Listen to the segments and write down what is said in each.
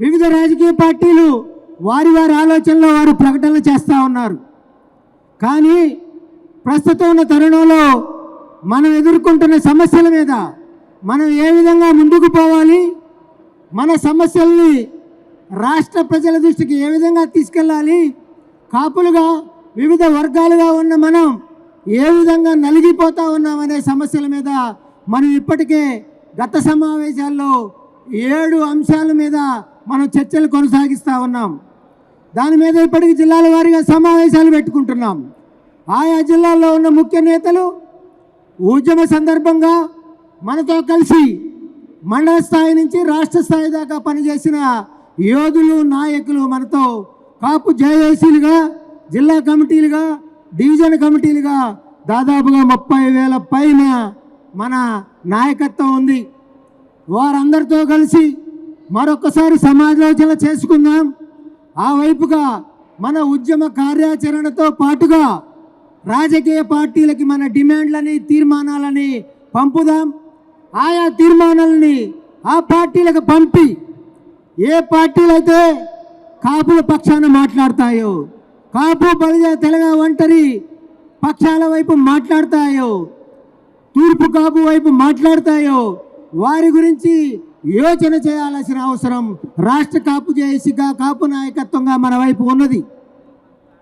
వివిధ రాజకీయ పార్టీలు వారి వారి ఆలోచనలో వారు ప్రకటనలు చేస్తూ ఉన్నారు. కానీ ప్రస్తుతం ఉన్న తరుణంలో మనం ఎదుర్కొంటున్న సమస్యల మీద మనం ఏ విధంగా ముందుకు పోవాలి మన సమస్యల్ని రాష్ట్ర ప్రజల దృష్టికి ఏ విధంగా తీసుకెళ్ళాలి కాపులుగా వివిధ వర్గాలుగా ఉన్న మనం ఏ విధంగా నలిగిపోతా ఉన్నామనే సమస్యల మీద మనం ఇప్పటికే గత సమావేశాల్లో ఏడు అంశాల మీద మనం చర్చలు కొనసాగిస్తూ ఉన్నాం. దాని మీద ఇప్పటికి జిల్లాల వారీగా సమావేశాలు పెట్టుకుంటున్నాం. ఆయా జిల్లాల్లో ఉన్న ముఖ్య నేతలు ఉద్యమ సందర్భంగా మనతో కలిసి మండల స్థాయి నుంచి రాష్ట్ర స్థాయి దాకా పనిచేసిన యోధులు నాయకులు మనతో కాపు జేఏసీలుగా జిల్లా కమిటీలుగా డివిజన్ కమిటీలుగా దాదాపుగా ముప్పై వేల పైన మన నాయకత్వం ఉంది. వారందరితో కలిసి మరొకసారి సమాలోచన చేసుకుందాం. ఆ వైపుగా మన ఉద్యమ కార్యాచరణతో పాటుగా రాజకీయ పార్టీలకి మన డిమాండ్లని తీర్మానాలని పంపుదాం. ఆయా తీర్మానాలని ఆ పార్టీలకు పంపి ఏ పార్టీలు అయితే కాపుల పక్షాన మాట్లాడతాయో కాపు బలిజ తెలంగాణ ఒంటరి పక్షాల వైపు మాట్లాడతాయో తూర్పు కాపు వైపు మాట్లాడతాయో వారి గురించి యోచన చేయాల్సిన అవసరం రాష్ట్ర కాపు జేఏసీగా కాపు నాయకత్వంగా మన వైపు ఉన్నది.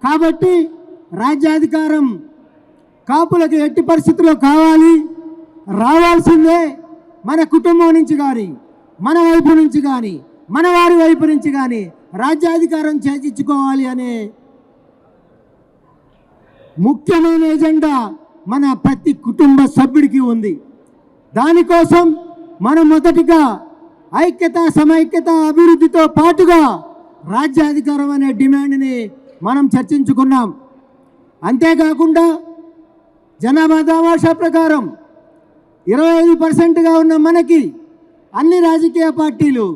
కాబట్టి రాజ్యాధికారం కాపులకు ఎట్టి పరిస్థితుల్లో కావాలి? రావాల్సిందే మన కుటుంబం నుంచి కానీ మన వైపు నుంచి కానీ మన వారి వైపు నుంచి కానీ రాజ్యాధికారం చేజించుకోవాలి అనే ముఖ్యమైన ఎజెండా మన ప్రతి కుటుంబ సభ్యుడికి ఉంది. దానికోసం మనం మొదటిగా ఐక్యత సమైక్యత అభివృద్ధితో పాటుగా రాజ్యాధికారం అనే డిమాండ్ని మనం చర్చించుకున్నాం. అంతేకాకుండా జనాభా దామాషా ప్రకారం ఇరవై ఐదు పర్సెంట్గా ఉన్న మనకి అన్ని రాజకీయ పార్టీలు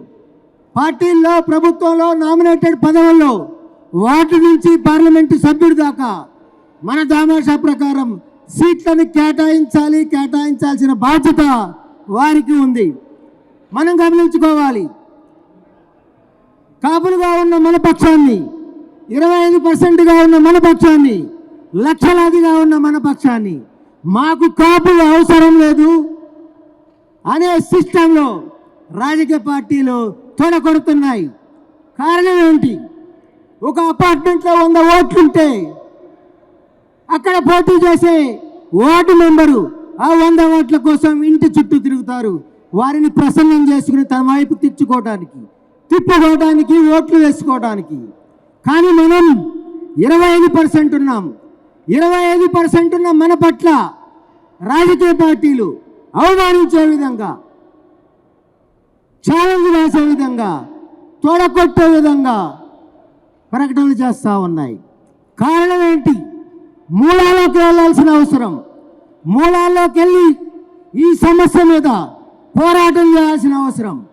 పార్టీల్లో ప్రభుత్వంలో నామినేటెడ్ పదవుల్లో వాటి నుంచి పార్లమెంటు సభ్యుడి దాకా మన దామాషా ప్రకారం సీట్లను కేటాయించాలి కేటాయించాల్సిన బాధ్యత వారికి ఉంది. మనం గమనించుకోవాలి. కాపులుగా ఉన్న మన పక్షాన్ని ఇరవై ఐదు పర్సెంట్గా ఉన్న మన పక్షాన్ని లక్షలాదిగా ఉన్న మన పక్షాన్ని మాకు కాపులు అవసరం లేదు అనే సిస్టంలో రాజకీయ పార్టీలు తొడగొడుతున్నాయి కారణం ఏంటి? ఒక అపార్ట్మెంట్లో వంద ఓట్లుంటే అక్కడ పోటీ చేసే వార్డు మెంబరు ఆ వంద ఓట్ల కోసం ఇంటి చుట్టూ తిరుగుతారు. వారిని ప్రసన్నం చేసుకుని తన వైపు తెచ్చుకోవడానికి తిప్పుకోవడానికి ఓట్లు వేసుకోవడానికి కానీ మనం ఇరవై ఐదు పర్సెంట్ ఉన్నాం ఇరవై ఐదు పర్సెంట్ ఉన్న మన పట్ల రాజకీయ పార్టీలు అవమానించే విధంగా ఛాలెంజ్ వేసే విధంగా తోడకొట్టే విధంగా ప్రకటనలు చేస్తూ ఉన్నాయి. కారణం ఏంటి? మూలాల్లోకి వెళ్ళాల్సిన అవసరం. మూలాల్లోకి వెళ్ళి ఈ సమస్య మీద పోరాటం చేయాల్సిన అవసరం.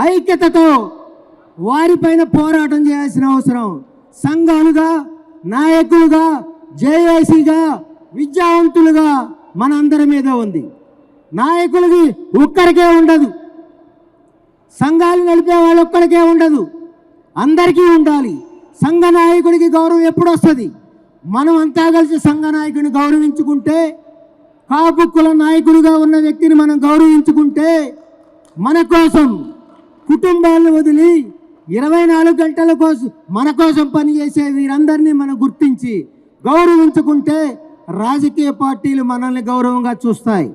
ఐక్యతతో వారిపైన పోరాటం చేయాల్సిన అవసరం. సంఘాలుగా నాయకులుగా జేఏసీగా విద్యావంతులుగా మనందరి మీద ఉంది. నాయకులకి ఒక్కరికే ఉండదు. సంఘాలు నడిపే వాళ్ళు ఒక్కరికే ఉండదు. అందరికీ ఉండాలి. సంఘ నాయకుడికి గౌరవం ఎప్పుడు వస్తుంది మనం అంతా కలిసి సంఘ నాయకుడిని గౌరవించుకుంటే కాపు కుల నాయకుడిగా ఉన్న వ్యక్తిని మనం గౌరవించుకుంటే మన కోసం కుటుంబాలను వదిలి ఇరవై నాలుగు గంటల కోసం మన కోసం పనిచేసే వీరందరినీ మనం గుర్తించి గౌరవించుకుంటే రాజకీయ పార్టీలు మనల్ని గౌరవంగా చూస్తాయి.